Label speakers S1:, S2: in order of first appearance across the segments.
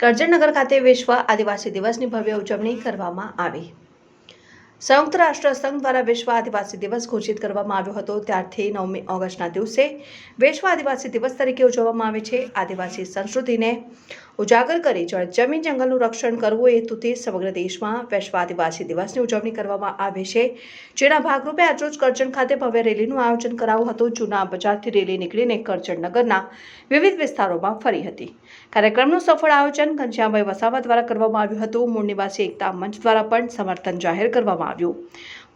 S1: કરજણનગર ખાતે વિશ્વ આદિવાસી દિવસની ભવ્ય ઉજવણી કરવામાં આવી. સંયુક્ત રાષ્ટ્ર સંઘ દ્વારા વિશ્વ આદિવાસી દિવસ ઘોષિત કરવામાં આવ્યો હતો. ત્યારથી નવમી ઓગસ્ટના દિવસે વિશ્વ આદિવાસી દિવસ તરીકે ઉજવવામાં આવે છે. આદિવાસી સંસ્કૃતિને ઉજાગર કરી જમીન જંગલનું રક્ષણ કરવું હેતુથી સમગ્ર દેશમાં વૈશ્વ આદિવાસી દિવસની ઉજવણી કરવામાં આવે છે. જેના ભાગરૂપે આજરોજ કરજણ ખાતે ભવ્ય રેલીનું આયોજન કરાયું હતું. જૂના બજારથી રેલી નીકળીને કરજણ નગરના વિવિધ વિસ્તારોમાં ફરી હતી. કાર્યક્રમનું સફળ આયોજન ઘનશ્યામભાઈ વસાવા દ્વારા કરવામાં આવ્યું હતું. મૂળ નિવાસી એકતા મંચ દ્વારા પણ સમર્થન જાહેર કરવામાં આવ્યું.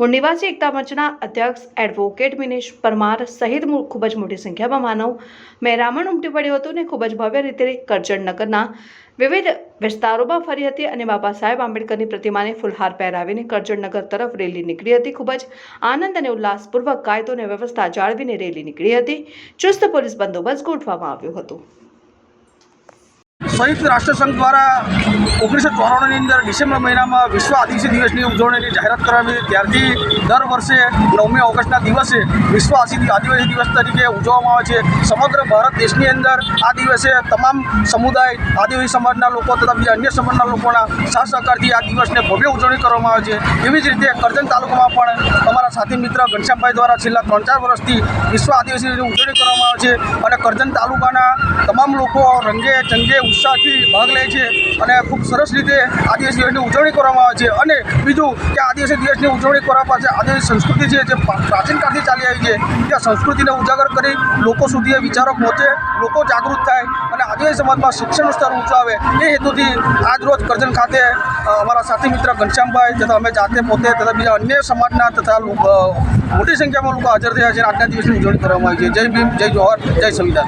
S1: મૂળ નિવાસી એકતા મંચના અધ્યક્ષ એડવોકેટ મિનેશ પરમાર સહિત ખૂબ જ મોટી સંખ્યામાં માનવ. મહેરામણ ઉમટી પડ્યું હતું ને ખૂબ જ ભવ્ય રીતે કરજણનગરના વિવિધ વિસ્તારોમાં ફરી હતી અને બાબા સાહેબ આંબેડકરની પ્રતિમાને ફૂલહાર પહેરાવીને કરજણનગર તરફ રેલી નીકળી હતી. ખૂબ જ આનંદ અને ઉલ્લાસપૂર્વક કાયદો અને વ્યવસ્થા જાળવીને રેલી નીકળી હતી. ચુસ્ત પોલીસ બંદોબસ્ત ગોઠવવામાં આવ્યો હતો.
S2: સંયુક્ત રાષ્ટ્રસંઘ દ્વારા ઓગણીસો ચોરાણુંની અંદર ડિસેમ્બર મહિનામાં વિશ્વ આદિવાસી દિવસની ઉજવણીની જાહેરાત કરવામાં આવી ત્યારથી દર વર્ષે નવમી ઓગસ્ટના દિવસે વિશ્વ આદિ- આદિવાસી દિવસ તરીકે ઉજવવામાં આવે છે. સમગ્ર ભારત દેશની અંદર આ દિવસે તમામ સમુદાય, આદિવાસી સમાજના લોકો તથા બીજા અન્ય સમાજના લોકોના સાથ સહકારથી આ દિવસને ભવ્ય ઉજવણી કરવામાં આવે છે. એવી જ રીતે કરજણ તાલુકામાં પણ અમારા સાથી મિત્ર ઘનશ્યામભાઈ દ્વારા છેલ્લા ત્રણ ચાર વર્ષથી વિશ્વ આદિવાસી ઉજવણી કરવામાં આવે છે. અને કરજણ તાલુકાના તમામ લોકો રંગે ચંગે ઉત્સાહથી ભાગ લે છે અને ખૂબ સરસ રીતે આદિવાસી દિવસની ઉજવણી કરવામાં આવે છે. અને બીજું કે આદિવાસી દિવસની ઉજવણી કરવા પાસે આદિવાસી સંસ્કૃતિ છે જે પ્રા- પ્રાચીન કાળથી ચાલી આવી છે. ત્યાં સંસ્કૃતિને ઉજાગર કરી લોકો સુધી વિચારો પહોંચે, લોકો જાગૃત થાય અને આદિવાસી સમાજમાં શિક્ષણનું સ્તર ઊંચું એ હેતુથી આજરોજ કરજણ ખાતે અમારા સાથી મિત્ર ઘનશ્યામભાઈ તથા અમે જાતે પોતે તથા બીજા અન્ય સમાજના તથા મોટી સંખ્યામાં લોકો હાજર થયા છે આજના દિવસની ઉજવણી કરવામાં આવી છે. જય ભીમ, જય જોહર, જય સંવિધાન.